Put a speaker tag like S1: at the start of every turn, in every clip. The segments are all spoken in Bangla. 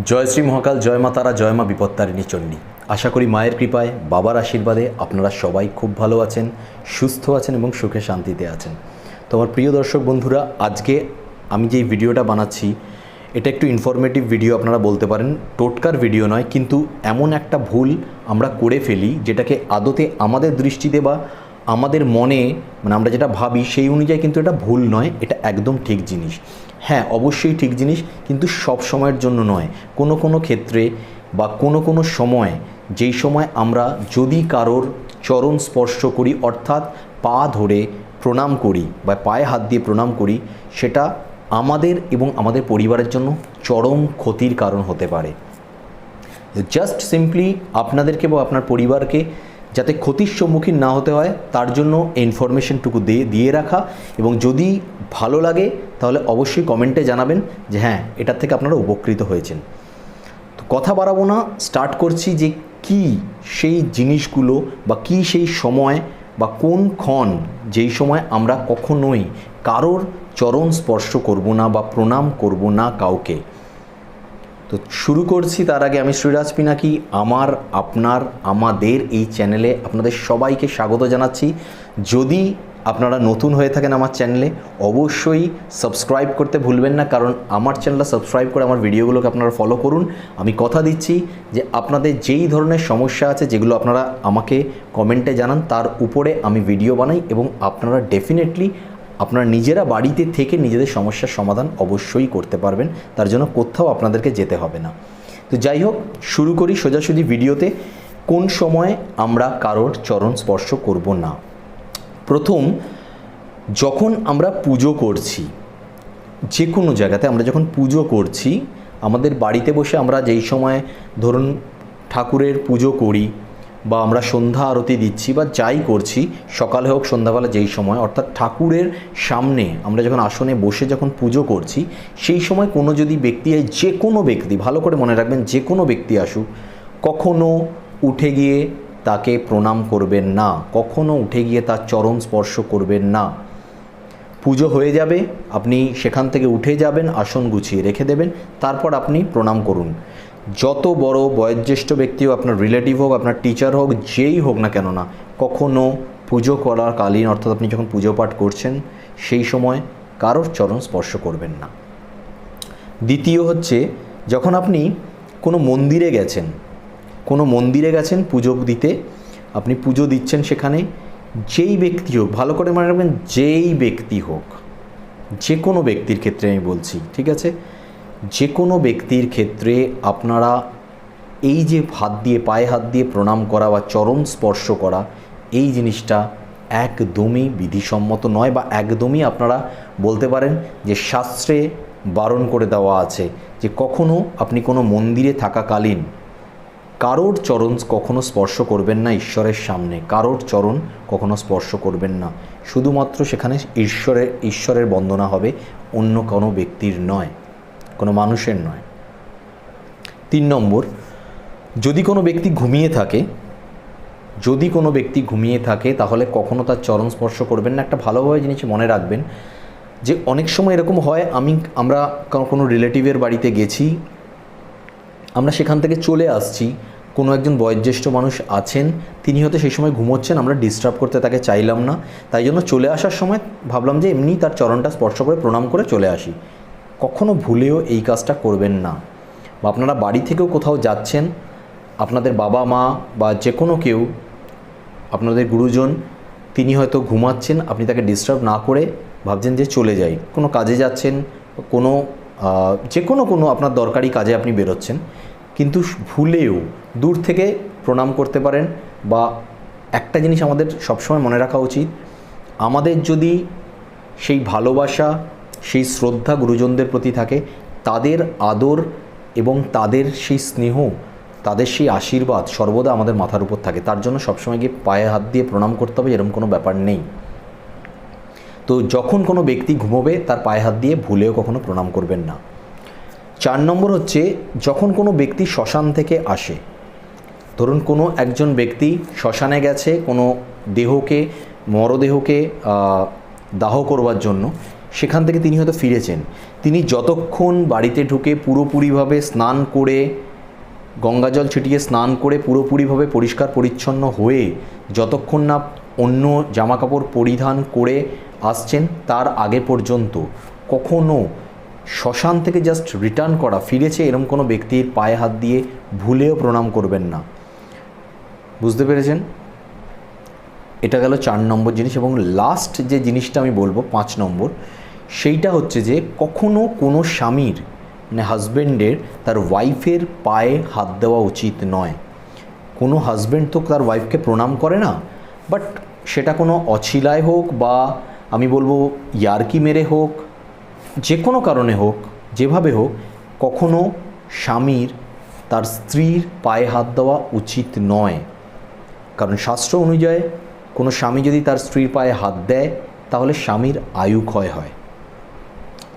S1: জয় শ্রী মহাকাল, জয় মা তারা, জয় মা বিপত্তারিণী চণ্ডী। আশা করি মায়ের কৃপায়, বাবার আশীর্বাদে আপনারা সবাই খুব ভালো আছেন, সুস্থ আছেন এবং সুখে শান্তিতে আছেন। তো আমার প্রিয় দর্শক বন্ধুরা, আজকে আমি যেই ভিডিওটা বানাচ্ছি, এটা একটু ইনফরমেটিভ ভিডিও আপনারা বলতে পারেন। টোটকার ভিডিও নয়, কিন্তু এমন একটা ভুল আমরা করে ফেলি, যেটাকে আদতে আমাদের দৃষ্টিতে বা আমাদের মনে মানে আমরা যেটা ভাবি, সেই অনুযায়ী কিন্তু এটা ভুল নয়, এটা একদম ঠিক জিনিস। হ্যাঁ অবশ্যই ঠিক জিনিস, কিন্তু সব সময়ের জন্য নয়। কোনো কোনো ক্ষেত্রে বা কোনো কোনো সময়, যেই সময় আমরা যদি কারোর চরণ স্পর্শ করি, অর্থাৎ পা ধরে প্রণাম করি বা পায়ে হাত দিয়ে প্রণাম করি, সেটা আমাদের এবং আমাদের পরিবারের জন্য চরম ক্ষতির কারণ হতে পারে। জাস্ট সিম্পলি আপনাদেরকে বা আপনার পরিবারকে যাতে ক্ষতির সম্মুখীন না হতে হয়, তার জন্য ইনফরমেশনটুকু দিয়ে দিয়ে রাখা। এবং যদি ভালো লাগে, তাহলে অবশ্যই কমেন্টে জানাবেন যে হ্যাঁ এটার থেকে আপনারা উপকৃত হয়েছেন। তো কথা বাড়াবো না স্টার্ট করছি যে কি সেই জিনিসগুলো বা কি সেই সময় বা কোন ক্ষণ, যেই সময় আমরা কখনোই কারোর চরণ স্পর্শ করব না বা প্রণাম করব না কাউকে। তো শুরু করছি তার আগে আমি শ্রীরাজ পিনাকি, আমার, আপনার, আমাদের এই চ্যানেলে আপনাদের সবাইকে স্বাগত জানাচ্ছি। যদি আপনারা নতুন হয়ে থাকেন আমার চ্যানেলে, অবশ্যই সাবস্ক্রাইব করতে ভুলবেন না, কারণ আমার চ্যানেলটা সাবস্ক্রাইব করে আমার ভিডিওগুলোকে আপনারা ফলো করুন। আমি কথা দিচ্ছি যে আপনাদের যেই ধরনের সমস্যা আছে, যেগুলো আপনারা আমাকে কমেন্টে জানান, তার উপরে আমি ভিডিও বানাই এবং আপনারা ডেফিনেটলি আপনারা নিজেরা বাড়িতে থেকে নিজেদের সমস্যার সমাধান অবশ্যই করতে পারবেন। তার জন্য কোথাও আপনাদেরকে যেতে হবে না। তো যাই হোক, শুরু করি সোজাসুজি ভিডিওতে। কোন সময় আমরা কারোর চরণ স্পর্শ করব না? প্রথম, যখন আমরা পুজো করছি যে কোনো জায়গাতে আমরা যখন পুজো করছি, আমাদের বাড়িতে বসে আমরা যেই সময় ধরুন ঠাকুরের পুজো করি বা আমরা সন্ধ্যা আরতি দিচ্ছি বা যাই করছি, সকালে হোক সন্ধ্যাবেলা যেই সময়, অর্থাৎ ঠাকুরের সামনে আমরা যখন আসনে বসে যখন পুজো করছি, সেই সময় কোনো যদি ব্যক্তি হয় যে কোনো ব্যক্তি, ভালো করে মনে রাখবেন যে কোনো ব্যক্তি আসুক, কখনো উঠে গিয়ে তাকে প্রণাম করবেন না, কখনো উঠে গিয়ে তার চরণ স্পর্শ করবেন না। পুজো হয়ে যাবে, আপনি সেখান থেকে উঠে যাবেন, আসন গুছিয়ে রেখে দেবেন, তারপর আপনি প্রণাম করুন। যত বড় বয়োজ্যেষ্ঠ ব্যক্তি হোক আপনার রিলেটিভ হোক, আপনার টিচার হোক, যেই হোক না কেন না, কখনো পুজো করার কালীন অর্থাৎ আপনি যখন পুজো পাঠ করছেন, সেই সময় কারোর চরণ স্পর্শ করবেন না। দ্বিতীয় হচ্ছে, যখন আপনি কোনো মন্দিরে গেছেন, কোনো মন্দিরে গেছেন পুজো দিতে, আপনি পুজো দিচ্ছেন সেখানে, যেই ব্যক্তি হোক, ভালো করে মনে রাখবেন, যেই ব্যক্তি হোক যে কোনো ব্যক্তির ক্ষেত্রে আমি বলছি, ঠিক আছে? যে কোনো ব্যক্তির ক্ষেত্রে আপনারা এই যে হাত দিয়ে, পায়ে হাত দিয়ে প্রণাম করা বা চরণ স্পর্শ করা, এই জিনিসটা একদমই বিধিসম্মত নয় বা একদমই আপনারা বলতে পারেন যে শাস্ত্রে বারণ করে দেওয়া আছে যে কখনো আপনি কোনো মন্দিরে থাকাকালীন কারোর চরণ কখনো স্পর্শ করবেন না ঈশ্বরের সামনে, কারোর চরণ কখনো স্পর্শ করবেন না। শুধুমাত্র সেখানে ঈশ্বরের ঈশ্বরের বন্দনা হবে, অন্য কোনো ব্যক্তির নয়। কোনো মানুষের নয়। তিন নম্বর, যদি কোনো ব্যক্তি ঘুমিয়ে থাকে, যদি কোনো ব্যক্তি ঘুমিয়ে থাকে, তাহলে কখনো তার চরণ স্পর্শ করবেন না। একটা ভালোভাবে জিনিস মনে রাখবেন যে, অনেক সময় এরকম হয়, আমি, আমরা কোনো রিলেটিভের বাড়িতে গেছি, আমরা সেখান থেকে চলে আসছি, কোনো একজন বয়োজ্যেষ্ঠ মানুষ আছেন, তিনি হয়তো সেই সময় ঘুমোচ্ছেন, আমরা ডিস্টার্ব করতে তাকে চাইলাম না। তাই জন্য চলে আসার সময় ভাবলাম যে, এমনি তার চরণটা স্পর্শ করে প্রণাম করে চলে আসি। কখনো ভুলেও এই কাজটা করবেন না। বা আপনারা বাড়ি থেকেও কোথাও যাচ্ছেন, আপনাদের বাবা মা বা যে কোনো কেউ, আপনাদের গুরুজন, তিনি হয়তো ঘুমাচ্ছেন, আপনি তাকে ডিস্টার্ব না করে ভাবছেন যে চলে যাই। কোনো কাজে যাচ্ছেন, কোনো যে কোনো কোনো আপনার দরকারি কাজে আপনি বেরোচ্ছেন। কিন্তু ভুলেও দূর থেকে প্রণাম করতে পারেন বা একটা জিনিস আমাদের সবসময় মনে রাখা উচিত, আমাদের যদি সেই ভালোবাসা সেই শ্রদ্ধা গুরুজনদের প্রতি থাকে, তাদের আদর এবং তাদের সেই স্নেহ, তাদের সেই আশীর্বাদ সর্বদা আমাদের মাথার উপর থাকে। তার জন্য সবসময় গিয়ে পায়ে হাত দিয়ে প্রণাম করতে হবে, এরকম কোনো ব্যাপার নেই। তো যখন কোনো ব্যক্তি ঘুমোবে, তার পায়ে হাত দিয়ে ভুলেও কখনো প্রণাম করবেন না। চার নম্বর হচ্ছে, যখন কোনো ব্যক্তি শ্মশান থেকে আসে, ধরুন কোনো একজন ব্যক্তি শ্মশানে গেছে, কোনো দেহকে, মরদেহকে দাহ করবার জন্য সেখান থেকে তিনি হয়তো ফিরেছেন। তিনি যতক্ষণ বাড়িতে ঢুকে পুরোপুরিভাবে স্নান করে, গঙ্গাজল ছিটিয়ে স্নান করে পুরোপুরিভাবে পরিষ্কার পরিচ্ছন্ন হয়ে, যতক্ষণ না অন্য জামাকাপড় পরিধান করে আসছেন, তার আগে পর্যন্ত কখনো শ্মশান থেকে জাস্ট রিটার্ন করা, ফিরেছে এরম কোনো ব্যক্তির পায়ে হাত দিয়ে ভুলেও প্রণাম করবেন না। বুঝতে পেরেছেন? এটা গেল চার নম্বর জিনিস এবং লাস্ট যে জিনিসটা আমি বলব, পাঁচ নম্বর সেইটা হচ্ছে যে কখনো কোনো স্বামীর মানে হাজব্যান্ডের তার ওয়াইফের পায়ে হাত দেওয়া উচিত নয়। কোনো হাজব্যান্ড তো তার ওয়াইফকে প্রণাম করে না বাট সেটা কোনো অছিলায় হোক বা আমি বলব ইয়ার্কি মেরে হোক, যে কোনো কারণে হোক, যেভাবে হোক, কখনো স্বামীর তার স্ত্রীর পায়ে হাত দেওয়া উচিত নয়। কারণ শাস্ত্র অনুযায়ী কোনো স্বামী যদি তার স্ত্রীর পায়ে হাত দেয়, তাহলে স্বামীর আয়ু ক্ষয় হয়।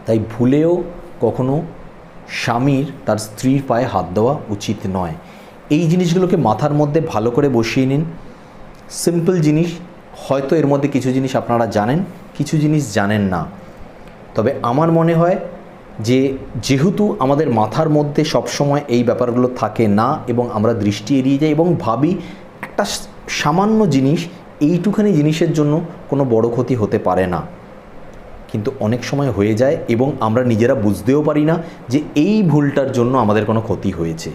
S1: তাই ভুলেও কখনো স্বামীর, তার স্ত্রীর পায়ে হাত দেওয়া উচিত নয়। এই জিনিসগুলোকে মাথার মধ্যে ভালো করে বসিয়ে নিন। সিম্পল জিনিস, হয়তো এর মধ্যে কিছু জিনিস আপনারা জানেন, কিছু জিনিস জানেন না। তবে আমার মনে হয় যে, যেহেতু আমাদের মাথার মধ্যে সবসময় এই ব্যাপারগুলো থাকে না এবং আমরা দৃষ্টি এড়িয়ে যাই এবং ভাবি একটা সামান্য জিনিস, এইটুখানি জিনিসের জন্য কোনো বড় ক্ষতি হতে পারে না। কিন্তু অনেক সময় হয়ে যায় এবং আমরা নিজেরা বুঝতেও পারি না যে এই ভুলটার জন্য আমাদের কোনো ক্ষতি হয়েছে।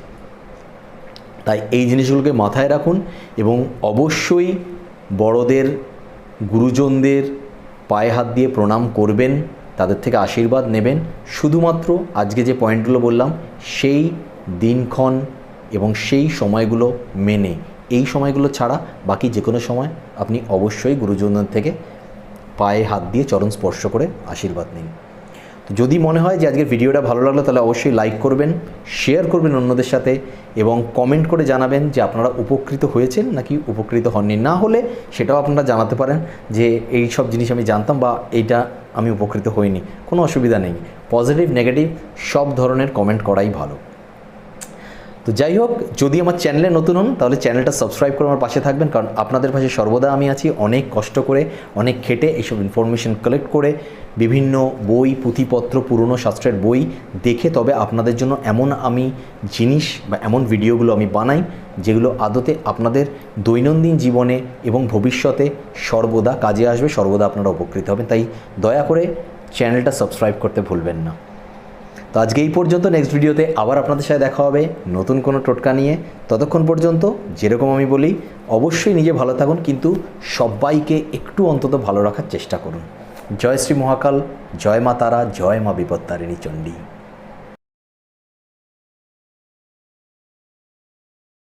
S1: তাই এই জিনিসগুলোকে মাথায় রাখুন এবং অবশ্যই বড়দের, গুরুজনদের পায়ে হাত দিয়ে প্রণাম করবেন, তাদের থেকে আশীর্বাদ নেবেন। শুধুমাত্র আজকে যে পয়েন্টগুলো বললাম, সেই দিনক্ষণ এবং সেই সময়গুলো মেনে। এই সময়গুলো ছাড়া বাকি যে কোনো সময় আপনি অবশ্যই গুরুজনদের থেকে পায়ে হাত দিয়ে চরণ স্পর্শ করে আশীর্বাদ নিন। তো যদি মনে হয় যে আজকের ভিডিওটা ভালো লাগল, তাহলে অবশ্যই লাইক করবেন শেয়ার করবেন অন্যদের সাথে এবং কমেন্ট করে জানাবেন যে আপনারা উপকৃত হয়েছেন নাকি উপকৃত হননি। না হলে সেটাও আপনারা জানাতে পারেন যে এই সব জিনিস আমি জানতাম বা এইটা আমি উপকৃত হইনি। কোনো অসুবিধা নেই। পজিটিভ নেগেটিভ সব ধরনের কমেন্ট করাই ভালো। তো যাই হোক, যদি আমার চ্যানেলে নতুন হন, তাহলে চ্যানেলটা সাবস্ক্রাইব করে আমার পাশে থাকবেন, কারণ আপনাদের পাশে সর্বদা আমি আছি, অনেক কষ্ট করে, অনেক খেটে এইসব ইনফরমেশন কালেক্ট করে, বিভিন্ন বই, পুঁথিপত্র, পুরনো শাস্ত্রের বই দেখে তবে আপনাদের জন্য এমন আমি জিনিস বা এমন ভিডিওগুলো আমি বানাই, যেগুলো আদতে আপনাদের দৈনন্দিন জীবনে এবং ভবিষ্যতে সর্বদা কাজে আসবে, সর্বদা আপনারা উপকৃত হবেন। তাই দয়া করে চ্যানেলটা সাবস্ক্রাইব করতে ভুলবেন না। তো আজকে এই পর্যন্ত নেক্সট ভিডিওতে আবার আপনাদের সাথে দেখা হবে নতুন কোনো টোটকা নিয়ে। ততক্ষণ পর্যন্ত যেরকম আমি বলি, অবশ্যই নিজে ভালো থাকুন, কিন্তু সবাইকে একটু অন্তত ভালো রাখার চেষ্টা করুন। জয় শ্রী মহাকাল, জয় মা তারা, জয় মা বিপত্তারিণী চণ্ডী।